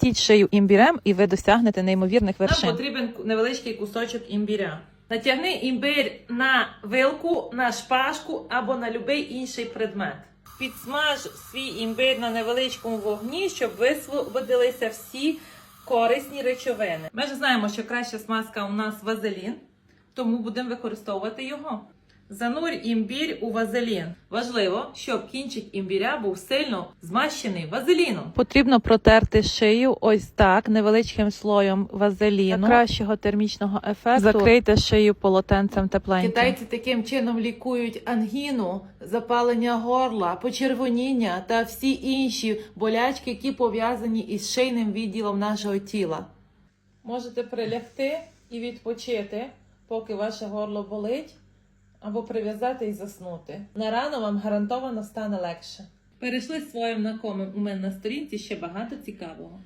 Стіть шию імбірем, і ви досягнете неймовірних вершин. Нам потрібен невеличкий кусочок імбіря. Натягни імбир на вилку, на шпажку або на будь-який інший предмет. Підсмаж свій імбир на невеличкому вогні, щоб висвободилися всі корисні речовини. Ми ж знаємо, що краща смазка у нас вазелін, тому будемо використовувати його. Занурь імбір у вазелін. Важливо, щоб кінчик імбіря був сильно змащений вазеліном. Потрібно протерти шию ось так невеличким слоєм вазеліну. Для кращого термічного ефекту закрийте шию полотенцем тепленьким. Китайці таким чином лікують ангіну, запалення горла, почервоніння та всі інші болячки, які пов'язані із шийним відділом нашого тіла. Можете прилягти і відпочити, поки ваше горло болить, або прив'язати і заснути. На рано вам гарантовано стане легше. Перейшли своїм знакомим у мене на сторінці ще багато цікавого.